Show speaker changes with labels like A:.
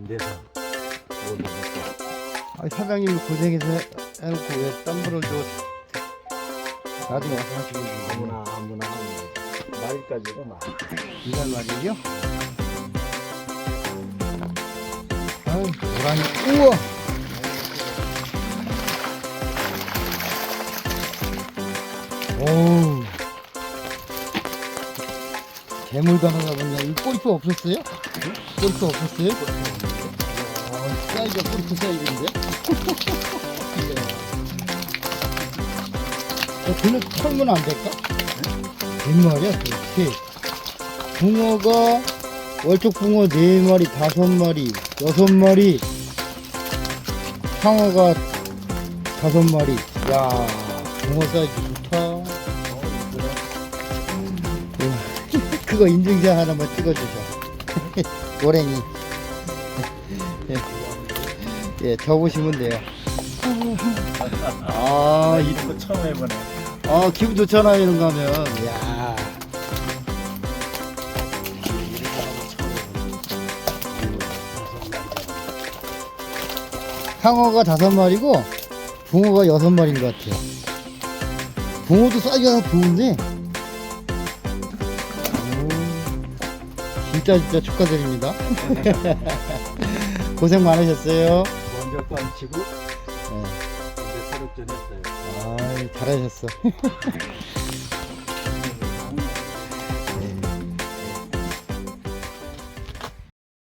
A: 안 돼서 못 먹었어.
B: 아, 사장님이 고생해서 해- 해놓고 왜딴 분을 줘 나중에 와서 거구나
A: 아무나 아무나 하면 말까지도 막.
B: 이란 말이죠? 아유 고라니 우와 오우 괴물도 하나 잡았네 이 꼬리표 없었어요? 꼬리표 없었어요? 아, 사이즈가 꼬리표 사이즈인데? 어, 그냥 털면 안 될까? 몇 마리야 도대체? 붕어가 월쪽 붕어 4마리, 5마리, 6마리 상어가 5마리 야 붕어 사이즈 좋다 그거 인증샷 하나만 찍어주셔 고랭이 예, 예 접으시면 돼요 아, 이,
A: 이런 거 처음 해보네.
B: 아 기분 좋잖아요 이런 거 하면 야 상어가 다섯 마리고 붕어가 여섯 마리인 것 같아요. 붕어도 사이즈가 좋은데. 오, 진짜 진짜 축하드립니다. 고생 많으셨어요.
A: 먼저 건 치고
B: 네.
A: 이제 사육전 했어요.
B: 아 잘하셨어.